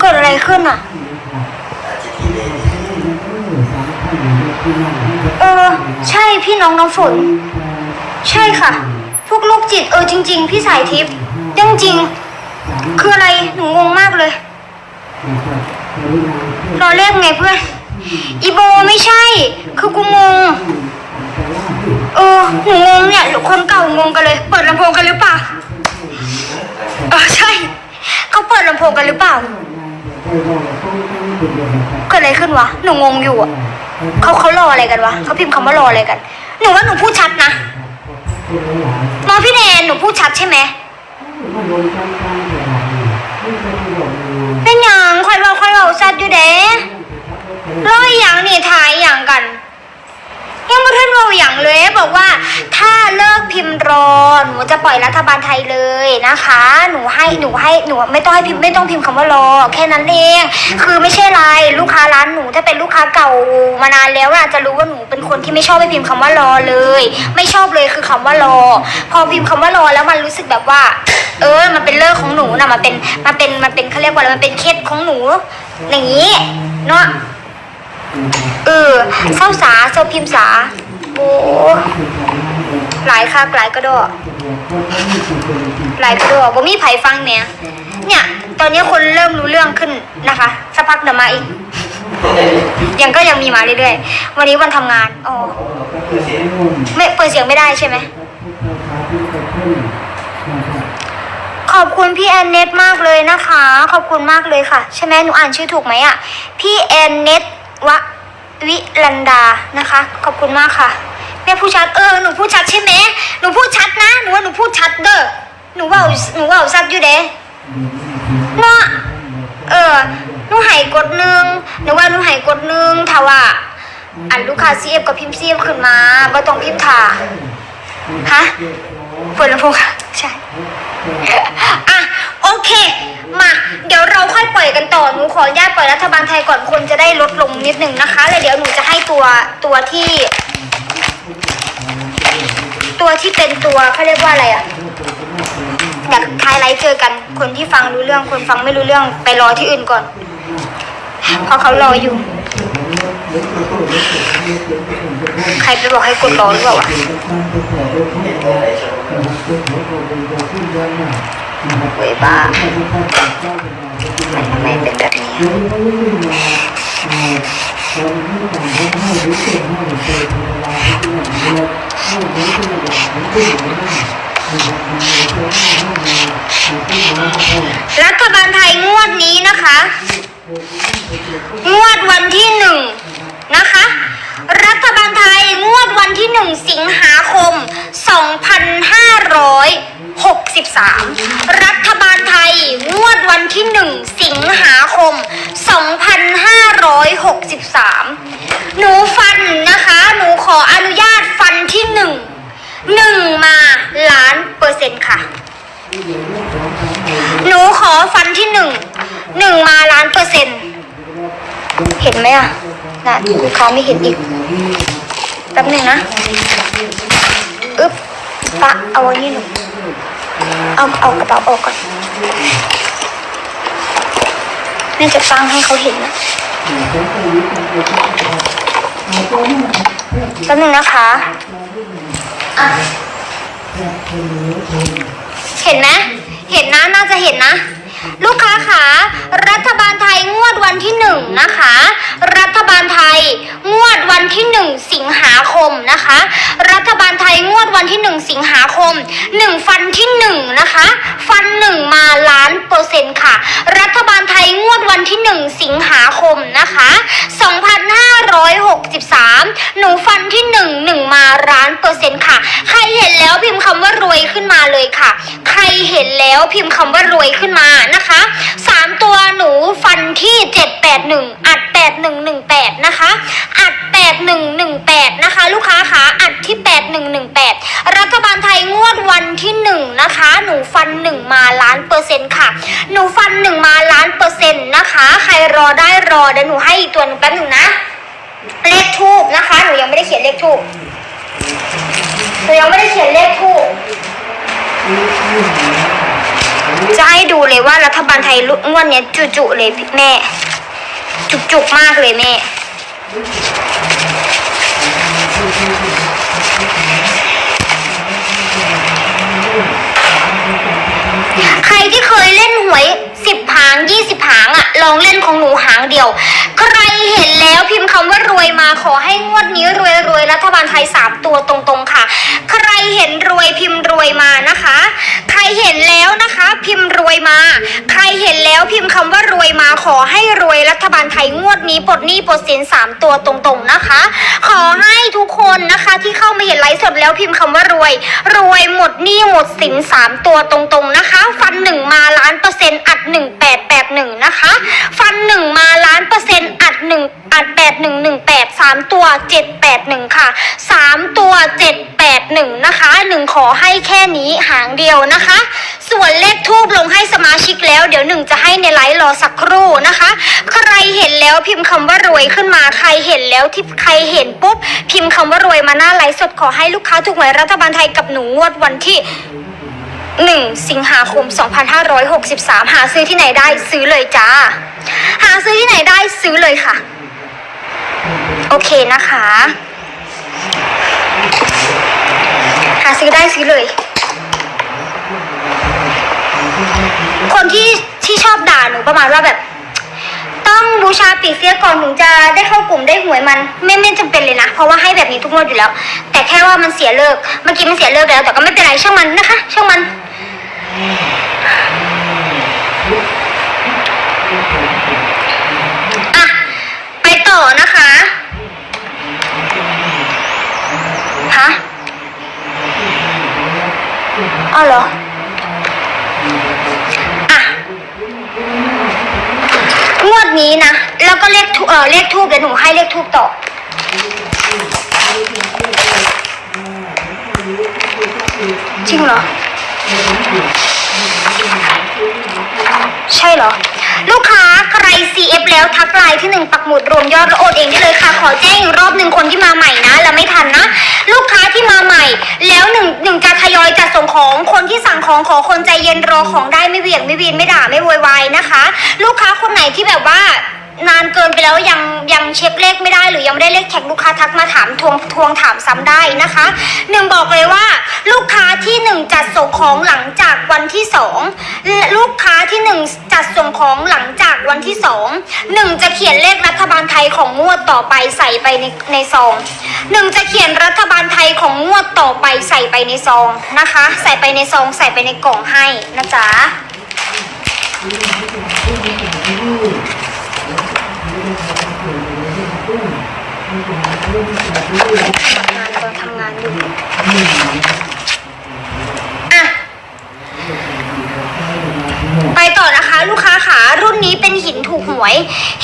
เกิดอะไรขึ้นอะ เออ ใช่พี่น้องน้ำฝน ใช่ค่ะ พวกโรคจิตเออจริง ๆ พี่สายทิพย์เรื่องจริง คืออะไรหนูงงมากเลยรอเรียกไงเพื่อนอีโบไม่ใช่ คือกูงง เออหนูงงเนี่ยคนเก่างงกันเลย เปิดลำโพงกันหรือเปล่าเออใช่เขาเปิดลำโพงกันหรือเปล่าเกิดอะไรขึ้นวะหนูงงอยู่อะเขาเขารออะไรกันวะเขาพิมพ์คำว่ารออะไรกัน หนูว่าหนูพูดชัดนะมอพี่แนนหนูพูดชัดใช่ไหมเป็นหยังคอยเราคอยเราชัดอยู่เด้รออย่างนี่ถ่ายอย่างกัน ยังไม่ทันเราอหย่างเลยบอกว่า ถ้าเลิก พิมพ์รอ หนูจะปล่อยรัฐบาลไทยเลยนะคะ หนูให้หนูให้หนูไม่ต้องให้พิมพ์ไม่ต้องพิมพ์คำว่ารอ แค่นั้นเองคือไม่ใช่ไรลูกค้าร้านหนูถ้าเป็นลูกค้าเก่ามานานแล้วน่ะจะรู้ว่าหนูเป็นคนที่ไม่ชอบไปพิมพ์คำว่ารอเลย ไม่ชอบเลยคือคำว่ารอ พอพิมพ์คำว่ารอแล้วมันรู้สึกแบบว่า เออ มันเป็นเลิกของหนูนะมันเป็นมันเป็นมันเป็นเขาเรียกว่าอะไรมันเป็นเคสของหนู อย่างนี้เนาะเออเศร้าสาเศร้าพิมพ์สาโอ้ หลายคักหลายกระโดดหลายกระโดดบ่มีไผฟังเนี่ยเนี่ย ตอนนี้คนเริ่มรู้เรื่องขึ้นนะคะสักพักเดี๋ยวมาอีก ยังก็ยังมีมาเรื่อยๆ วันนี้วันทำงานอ๋อไม่เปิดเสียงไม่ได้ใช่ไหมขอบคุณพี่แอนเน็ตมากเลยนะคะ ขอบคุณมากเลยค่ะ ใช่ไหมหนูอ่านชื่อถูกไหมอะ พี่แอนเน็ตวะวิลันดานะคะ ขอบคุณมากค่ะ ม่พูดชัดเออหนูพูดชัดใช่ไหมหนูพูดชัดนะหนูว่าหนูพูดชัดเด้อหนูว่าหนูว่าชัดอยู่เด้เนาะเออหนูหายกดหนึงหนูว่าหนูหายกดหนึงถ้าว่า อันลูกค้าซีเอฟกับพิมพ์ซีเอฟขึ้นมาบ่ต้องพิมพ์ถ่าฮะเปิดลำโพงค่ะใช่อะโอเคมาเดี๋ยวเราค่อยปล่อยกันต่อหนูขออนุญาตปล่อยรัฐบาลไทยก่อนคนจะได้ลดลงนิดหนึ่งนะคะ แล้วเดี๋ยวหนูจะให้ตัวตัวที่ ตัวที่เป็นตัวเขาเรียกว่าอะไรอะเดี๋ยวท้ายไลฟ์เจอกัน คนที่ฟังรู้เรื่อง คนฟังไม่รู้เรื่องไปรอที่อื่นก่อน เพราะเขารออยู่ ใครไปบอกให้กดรอหรือเปล่าวะเว้ยบ้ามันทำไมเป็นแบบนี้ รัฐบาลไทยงวดนี้นะคะ งวดวันที่หนึ่งนะคะ รัฐบาลไทยงวดวันที่หนึ่งสิงหาคม 2563 รัฐบาลไทย งวดวันที่หนึ่งสิงหาคม 2563 หนูฟันนะคะ หนูขออนุญาตฟันที่หนึ่งหนึ่งมาล้านเปอร์เซ็นต์ค่ะ หนูขอฟันที่หนึ่งหนึ่งมาล้านเปอร์เซ็นต์ เห็นไหมอะนะลูกค้าไม่เห็นอีก แป๊บหนึ่งนะ อึ๊บ ปะเอาอันนี้หนูเอาเอากระเป๋าออกก่อนน่าจะฟังให้เขาเห็นนะแป๊บหนึงนะคะอะเห็นไหมเห็นนะ น่าจะเห็นนะ ลูกค้าขารัฐบาลไทยงวดวันที่หนึ่งนะคะ รัฐบาลไทยงวดวันที่หนึ่งสิงหาคมนะคะ รัฐบาลไทยงวดวันที่หนึ่งสิงหาคมหนึ่งฟันที่หนึ่งนะคะ ฟันหนึ่งมาล้านเปอร์เซ็นต์ค่ะ รัฐบาลไทยงวดวันที่หนึ่งสิงหาคมนะคะสองพันห้า 2563 หนูฟันที่ 1 1 มาร้านเปอร์เซ็นต์ค่ะ ใครเห็นแล้วพิมพ์คำว่ารวยขึ้นมาเลยค่ะ ใครเห็นแล้วพิมพ์คำว่ารวยขึ้นมานะคะ 3 ตัวหนูฟันที่ 781 อัด 8118 นะคะ อัด 8118 นะคะ ลูกค้าคะอัดที่ 8118 รัฐบาลไทยงวดวันที่ 1 นะคะ หนูฟัน 1 มาล้านเปอร์เซ็นต์ค่ะ หนูฟัน 1 มาล้านเปอร์เซ็นต์นะคะ ใครรอได้รอเดี๋ยวหนูให้อีกตัวหนึ่งแป๊บหนึ่งนะ เลขทูบนะคะ หนูยังไม่ได้เขียนเลขทูบหนูยังไม่ได้เขียนเลขทูบจะให้ดูเลยว่ารัฐบาลไทยงวดเนี้ยจุๆเลยแม่ จุกๆมากเลยแม่ใครที่เคยเล่นหวยางยี่สิบหางอะลองเล่นของหนูหางเดียว ใครเห็นแล้วพิมพ์คำว่ารวย สินสามตัวตรงๆนะคะ ขอให้ทุกคนนะคะที่เข้ามาเห็นไลฟ์สดแล้วพิมพ์คำว่ารวย รวยหมดหนี้หมดสินสามตัวตรงๆนะคะ ฟันหนึ่งมาล้านเปอร์เซ็นต์อัดหนึ่งแปดแปดหนึ่งนะคะ ฟันหนึ่งมาล้านเปอร์เซ็นต์อัดหนึ่งอัดแปดหนึ่งหนึ่งแปดสามตัวเจ็ดแปดหนึ่งค่ะสามตัวเจ็ดแป หนึ่งนะคะหนึ่งขอให้แค่นี้หางเดียวนะคะ ส่วนเลขทูบลงให้สมาชิกแล้ว เดี๋ยวหนึ่งจะให้ในไลฟ์รอสักครู่นะคะ ใครเห็นแล้วพิมพ์คำว่ารวยขึ้นมาใครเห็นแล้วที่ใครเห็นปุ๊บ พิมพ์คำว่ารวยมาหน้าไลฟ์สดขอให้ลูกค้าถูกหวยรัฐบาลไทยกับหนูงวดวันที่1สิงหาคม 2563 หาซื้อที่ไหนได้ซื้อเลยจ้า หาซื้อที่ไหนได้ซื้อเลยค่ะ โอเคนะคะ ซื้อได้ซื้อเลย คนที่ที่ชอบด่าหนูประมาณว่าแบบ ต้องบูชาปีเสียก่อนถึงจะได้เข้ากลุ่มได้หวยมัน ไม่ไม่จำเป็นเลยนะ เพราะว่าให้แบบนี้ทุกงวดอยู่แล้ว แต่แค่ว่ามันเสียเลิกเมื่อกี้มันเสียเลิกแล้ว แต่ก็ไม่เป็นไรช่างมันนะคะ ช่างมันอะไปต่อนะคะอ้าวเหรออะงวดนี้นะ แล้วก็เลขทูเออเลขทูบเดี๋ยวหนูให้เลขทูบต่อ จริงเหรอ ใช่เหรอ ลูกค้า CF แล้วทักไลน์ที่หนึ่งปักหมุดรวมยอดแล้วโอนเองได้เลยค่ะ ขอแจ้งอีกรอบหนึ่งคนที่มาใหม่นะแล้วไม่ทันนะ ลูกค้าที่มาใหม่ แล้วหนึ่งหนึ่งจะทยอยจัดส่งของคนที่สั่งของขอคนใจเย็นรอของได้ไม่เหวี่ยงไม่วีนไม่ด่าไม่โวยวายนะคะ ลูกค้าคนไหนที่แบบว่า นานเกินไปแล้วยังยังเช็คเลขไม่ได้ หรือยังไม่ได้เลขแท็กลูกค้าทักมาถามทวงทวงถามซ้ำได้นะคะหนึ่งบอกเลยว่า ลูกค้าที่หนึ่งจัดส่งของหลังจากวันที่สองและลูกค้าที่หนึ่งจัดส่งของหลังจากวันที่สองหนึ่งจะเขียนเลขรัฐบาลไทยของงวดต่อไปใส่ไปในในซองหนึ่งจะเขียนรัฐบาลไทยของงวดต่อไปใส่ไปในซองนะคะ ใส่ไปในซองใส่ไปในกล่องให้นะจ๊ะ ทำ งานก็ทำงานอยู่อะไปต่อนะคะ ลูกค้าขารุ่นนี้เป็นหินถูกหวย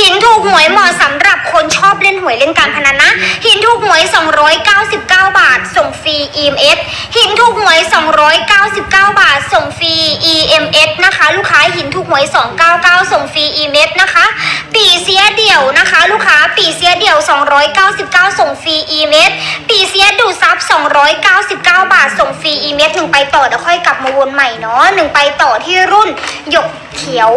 หินถูกหวยเหมาะสำหรับ คนชอบเล่นหวยเล่นการพนันนะ หินถูกหวย 299 บาท ส่งฟรี EMS หินถูกหวย 299 บาท ส่งฟรี EMS นะคะ ลูกค้าหินถูกหวย 299 ส่งฟรี EMS นะคะ ปีเสียเดี่ยวนะคะ ลูกค้าปีเสียเดี่ยว 299 ส่งฟรี EMS ปีเสียดูซับ 299 บาท ส่งฟรี EMS หนึ่งไปต่อเดี๋ยวค่อยกลับมาวนใหม่เนาะหนึ่งไปต่อที่รุ่นหยกเขียว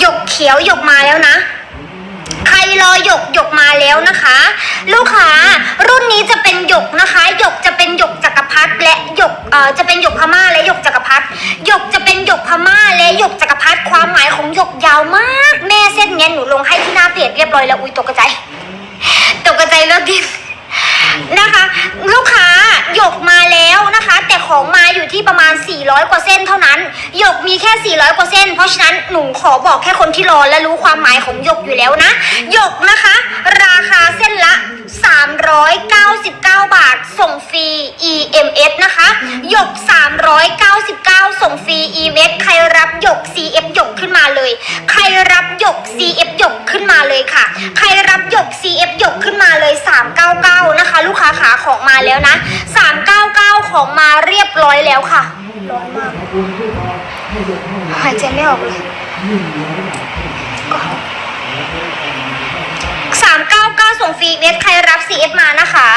หยกเขียวหยกมาแล้วนะ ใครรอหยกหยกมาแล้วนะคะ ลูกค้ารุ่นนี้จะเป็นหยกนะคะหยกจะเป็นหยกจักรพรรดิและหยกเอ่อจะเป็นหยกพม่าและหยกจักรพรรดิหยกจะเป็นหยกพม่าและหยกจักรพรรดิความหมายของหยกยาวมาก แม่เส้นเนี้ยหนูลงให้ที่หน้าเพจเรียบร้อยแล้วอุ้ยตกใจตกใจเลิกดิ นะคะ ลูกค้าหยกมาแล้วนะคะ แต่ของมาอยู่ที่ประมาณ 400 กว่าเส้นเท่านั้นหยกมีแค่ 400 กว่าเส้น เพราะฉะนั้นหนูขอบอกแค่คนที่รอและรู้ความหมายของหยกอยู่แล้วนะหยกนะคะ ราคาเส้นละ 399 บาท ส่งฟรี EMS นะคะ หยก 399 ส่งฟรี EMS ใครรับหยก CF หยกขึ้นมาเลย ใครรับหยก CF หยกขึ้นมาเลยค่ะ ใครรับหยก CF หยกขึ้นมาเลย 399 นะคะ ลูกค้าขาของมาแล้วนะ 399 ของมาเรียบร้อยแล้วค่ะ ร้อนมาก หายใจไม่ออกเลย 399 ส่งฟรีเวสใครรับ CF มานะคะ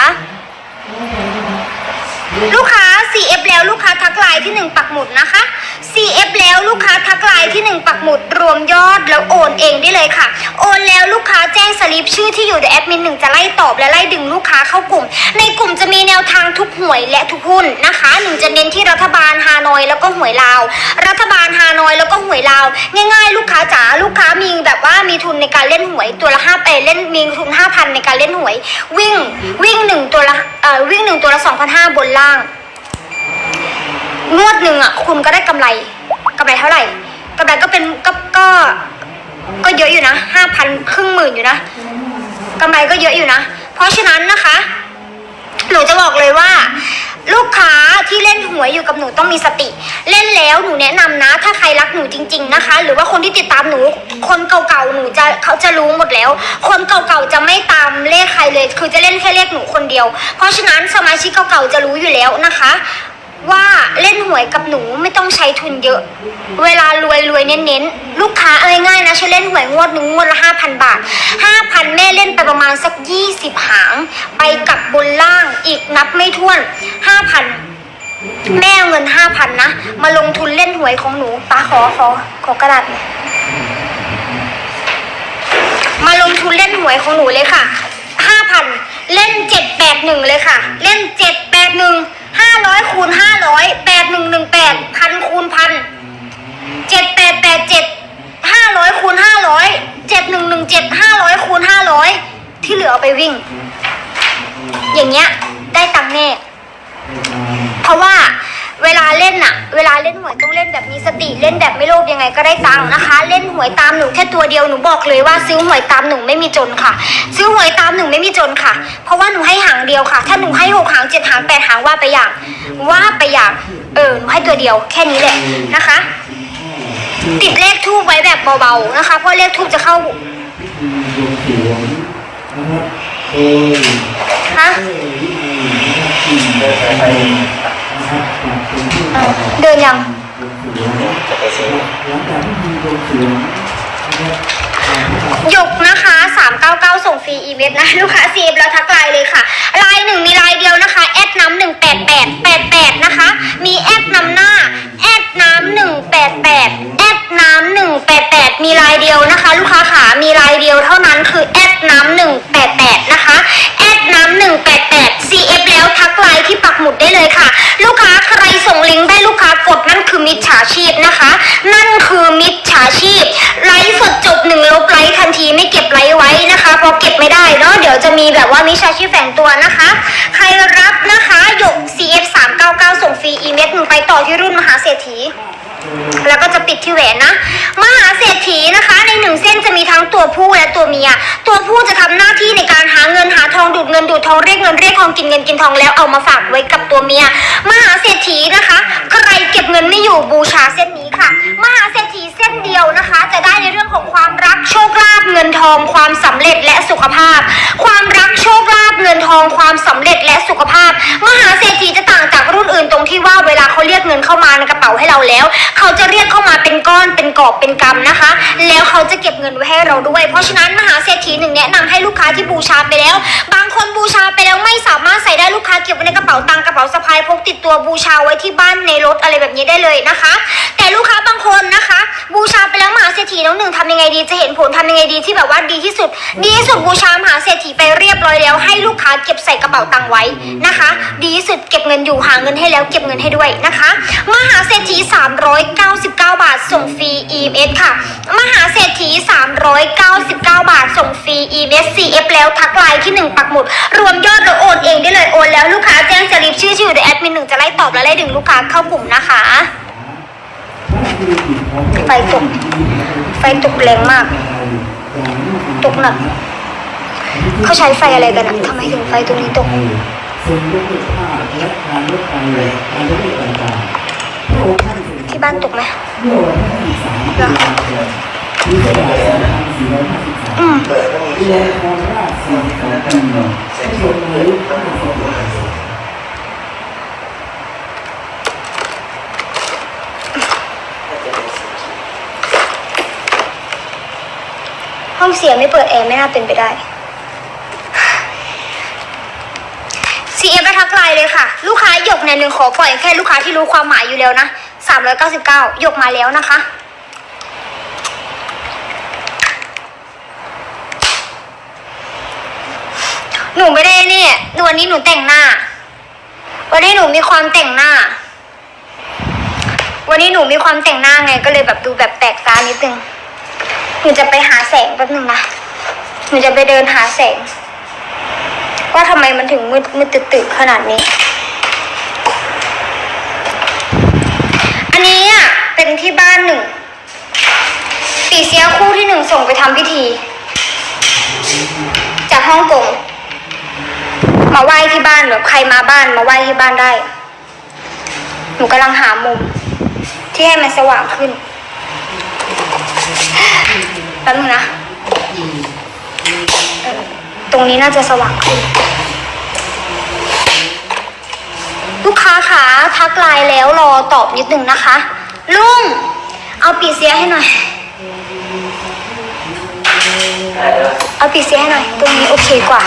ลูกค้า CF แล้วลูกค้าทักไลน์ที่หนึ่งปักหมุดนะคะ CF แล้วลูกค้าทักไลน์ที่หนึ่งปักหมุดรวมยอดแล้วโอนเองได้เลยค่ะ โอนแล้วลูกค้าแจ้งสลิปชื่อที่อยู่เดี๋ยวแอดมินหนึ่งจะไล่ตอบและไล่ดึงลูกค้าเข้ากลุ่ม ในกลุ่มจะมีแนวทางทุกหวยและทุกหุ้นนะคะหนึ่งจะเน้นที่รัฐบาลฮานอยแล้วก็หวยลาว รัฐบาลฮานอยแล้วก็หวยลาว ง่าย ๆ ลูกค้าจ๋าลูกค้ามีแบบว่ามีทุนในการเล่นหวยตัวละห้าไปเล่นมีทุนห้าพันในการเล่นหวย วิ่งวิ่งหนึ่งตัวละเอ่อวิ่งหนึ่งตัวละสองพันห้าบนล่าง งวดหนึ่งอะคุณก็ได้กำไรกำไรเท่าไหร่กำไรก็เป็นก็ก็ก็เยอะอยู่นะห้าพันครึ่งหมื่นอยู่นะกำไรก็เยอะอยู่นะ เพราะฉะนั้นนะคะ หนูจะบอกเลยว่า ลูกค้าที่เล่นหวยอยู่กับหนูต้องมีสติ เล่นแล้วหนูแนะนำนะ ถ้าใครรักหนูจริง ๆนะคะ หรือว่าคนที่ติดตามหนู คนเก่าๆหนูจะเขาจะรู้หมดแล้ว คนเก่าๆจะไม่ตามเลขใครเลย คือจะเล่นแค่เลขหนูคนเดียว เพราะฉะนั้นสมาชิกเก่าๆจะรู้อยู่แล้วนะคะ ว่าเล่น หวยกับหนูไม่ต้องใช้ทุนเยอะ เวลารวยรวยเน้นๆ ลูกค้าเอาง่ายๆนะฉันเล่นหวยงวดหนึ่งงวดละห้าพันบาทห้าพันแม่เล่นไปประมาณสักยี่สิบหาง ไปกับบนล่างอีกนับไม่ถ้วนห้าพันแม่เอาเงินห้าพันนะ มาลงทุนเล่นหวยของหนูป้าขอขอขอกระดาษมาลงทุนเล่นหวยของหนูเลยค่ะห้าพันเล่นเจ็ดแปดหนึ่งเลยค่ะ เล่นเจ็ดแปดหนึ่ง ห้าร้อยคูณห้าร้อยแปดหนึ่งหนึ่งแปดพันคูณพันเจ็ดแปดแปดเจ็ดห้าร้อยคูณห้าร้อยเจ็ดหนึ่งหนึ่งเจ็ดห้าร้อยคูณห้าร้อยที่เหลือเอาไปวิ่ง อย่างเงี้ย ได้ตังค์แน่เพราะว่า เวลาเล่นอะเวลาเล่นหวยต้องเล่นแบบมีสติเล่นแบบไม่โลภยังไงก็ได้ตังค์นะคะ เล่นหวยตามหนูแค่ตัวเดียวหนูบอกเลยว่าซื้อหวยตามหนูไม่มีจนค่ะ ซื้อหวยตามหนูไม่มีจนค่ะ เพราะว่าหนูให้หางเดียวค่ะ ถ้าหนูให้หกหางเจ็ดหางแปดหางว่าไปอย่างว่าไปอย่างเออหนูให้ตัวเดียวแค่นี้แหละนะคะ ติดเลขทูบไว้แบบเบาๆนะคะ เพราะเลขทูบจะเข้าฮะ เดินยังหลังจากนะครับหยกนะคะ399 ส่งฟรีอีเวนต์นะ ลูกค้าซีฟแล้วทักไลน์เลยค่ะไลน์หนึ่งมีไลน์เดียวนะคะแอดน้ำหนึ่งแปดแปดแปดแปดนะคะ มีแอดน้ำหน้าแอดน้ำหนึ่งแปดแปดแอดน้ำหนึ่งแปดแปดมีไลน์เดียวนะคะ ลูกค้าขามีไลน์เดียวเท่านั้นคือแอดน้ำหนึ่งแปดแปดนะคะแอดน้ำหนึ่งแปด แบบว่าชีพแฝงตัวนะคะ ใครรับนะคะหยก CF 399ส่งฟรีอีเมลหนึ่งไปต่อที่รุ่นมหาเศรษฐี แล้วก็จะปิดที่แหวนนะ มหาเศรษฐีนะคะ ในหนึ่งเส้นจะมีทั้งตัวผู้และตัวเมีย ตัวผู้จะทำหน้าที่ในการหาเงินหาทองดูดเงินดูดทองเรียกเงินเรียกทองกินเงินกินทองแล้วเอามาฝากไว้กับตัวเมีย มหาเศรษฐีนะคะใครเก็บเงินไม่อยู่บูชาเส้นนี้ค่ะ มหาเศรษฐีเส้นเดียวนะคะ จะได้ในเรื่องของความรักโชคลาภ งินทองความสำเร็จและสุขภาพ ความรักโชคลาภเงินทองความสำเร็จและสุขภาพ มหาเศรษฐีจะต่างจากรุ่นอื่นตรงที่ว่าเวลาเขาเรียกเงินเข้ามาในกระเป๋าให้เราแล้ว เขาจะเรียกเข้ามาเป็นก้อนเป็นกอบเป็นกำนะคะ แล้วเขาจะเก็บเงินไว้ให้เราด้วย เพราะฉะนั้นมหาเศรษฐีหนึ่งแนะนำให้ลูกค้าที่บูชาไปแล้ว บางคนบูชาไปแล้วไม่สามารถใส่ได้ลูกค้าเก็บไว้ในกระเป๋าตังกระเป๋าสะพายพกติดตัวบูชาไว้ที่บ้านในรถอะไรแบบนี้ได้เลยนะคะ แต่ลูกค้าบางคนนะคะ น้องหนึ่งทำยังไงดีจะเห็นผลทำยังไงดีที่แบบว่าดีที่สุด ดีที่สุดบูชามหาเศรษฐีไปเรียบร้อยแล้ว ให้ลูกค้าเก็บใส่กระเป๋าตังค์ไว้นะคะ ดีที่สุดเก็บเงินอยู่หาเงินให้แล้วเก็บเงินให้ด้วยนะคะมหาเศรษฐี 399 บาทส่งฟรี EMS ค่ะ มหาเศรษฐี 399 บาทส่งฟรี EMS CF แล้วทักไลน์ที่ 1 ปักหมุด รวมยอดแล้วโอนเองได้เลยโอนแล้วลูกค้าแจ้งสลิปชื่อชื่อเดี๋ยวแอดมินหนึ่งจะไล่ตอบและไล่ดึงลูกค้าเข้ากลุ่มนะคะ ไฟตก ไฟตกแรงมาก ตกหนัก เขาใช้ไฟอะไรกันอะทำไมถึงไฟตรงนี้ตกส่งยกเลิกค่าแล ห้องเสียไม่เปิดแอร์ไม่น่าเป็นไปได้ CF ไปทักไลน์เลยค่ะ ลูกค้าหยกเนี่ยหนึ่งขอปล่อยแค่ลูกค้าที่รู้ความหมายอยู่แล้วนะ399หยกมาแล้วนะคะหนูไม่ได้เนี่ยวันนี้หนูแต่งหน้า วันนี้หนูมีความแต่งหน้า วันนี้หนูมีความแต่งหน้าไงก็เลยแบบดูแบบแปลกตานิดนึง หนูจะไปหาแสงแป๊บนึงนะ หนูจะไปเดินหาแสง ว่าทำไมมันถึงมืดมืดตึกๆขนาดนี้ อันนี้อะเป็นที่บ้านหนึ่งปีเสียคู่ที่หนึ่งส่งไปทำพิธี จากฮ่องกงมาไหว้ที่บ้านแบบใครมาบ้านมาไหว้ที่บ้านได้ หนูกำลังหามุม ที่ให้มันสว่างขึ้น แป๊บนึงนะเออตรงนี้น่าจะสว่างขึ้น ลูกค้าคะทักไลน์แล้วรอตอบนิดนึงนะคะ ลุง เอาปีเสียให้หน่อย เอาปีเสียให้หน่อย ตรงนี้โอเคกว่า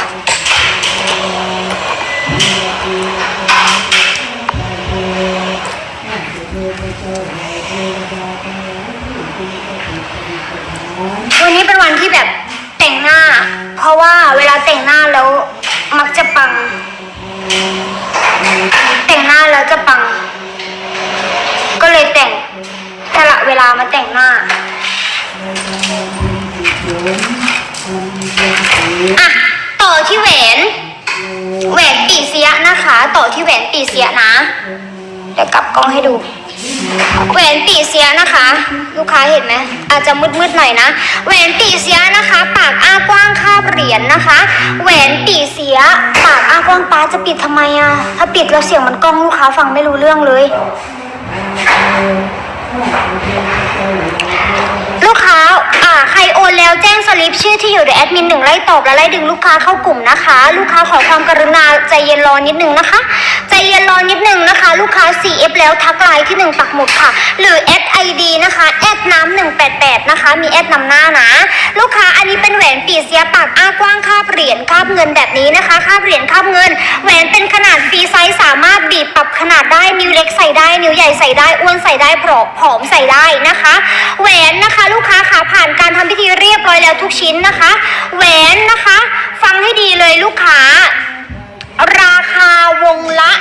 วันที่แบบแต่งหน้า เพราะว่าเวลาแต่งหน้าแล้วมักจะปัง แต่งหน้าแล้วจะปัง ก็เลยแต่งสละเวลามาแต่งหน้าอะต่อที่แหวน แหวนปีเสียนะคะ ต่อที่แหวนปีเสียนะ เดี๋ยวกลับกล้องให้ดู แหวนปีเสียนะคะ ลูกค้าเห็นไหมอาจจะมืดๆหน่อยนะแหวนปีเสียนะคะ ปากอ้ากว้างคาบเหรียญนะคะ แหวนปีเสีย ปากอ้ากว้างป้าจะปิดทำไมอะถ้าปิดแล้วเสียงมันกล้องลูกค้าฟังไม่รู้เรื่องเลย ลูกค้าอ่าใครโอนแล้วแจ้งสลิปชื่อที่อยู่เดี๋ยวแอดมินหนึ่งไล่ตอบและไล่ดึงลูกค้าเข้ากลุ่มนะคะ ลูกค้าขอความกรุณาใจเย็นรอนิดนึงนะคะใจเย็นรอนิดนึงนะคะ ลูกค้า CF แล้วทักไลน์ที่หนึ่งปักหมุดค่ะ หรือแอด ID นะคะแอดน้ำหนึ่งแปดแปดนะคะ มีแอดนำหน้านะ ลูกค้าอันนี้เป็นแหวนปีเสียปากอ้ากว้างคาบเหรียญคาบเงินแบบนี้นะคะคาบเหรียญคาบเงิน แหวนเป็นขนาดฟรีไซส์สามารถบีบปรับขนาดได้นิ้วเล็กใส่ได้นิ้วใหญ่ใส่ได้อ้วนใส่ได้ผอมผอมใส่ได้นะคะ แหวนนะคะ ลูกค้าขาผ่านการทำพิธีเรียบร้อยแล้วทุกชิ้นนะคะ แหวนนะคะ ฟังให้ดีเลยลูกค้า ราคาวงละ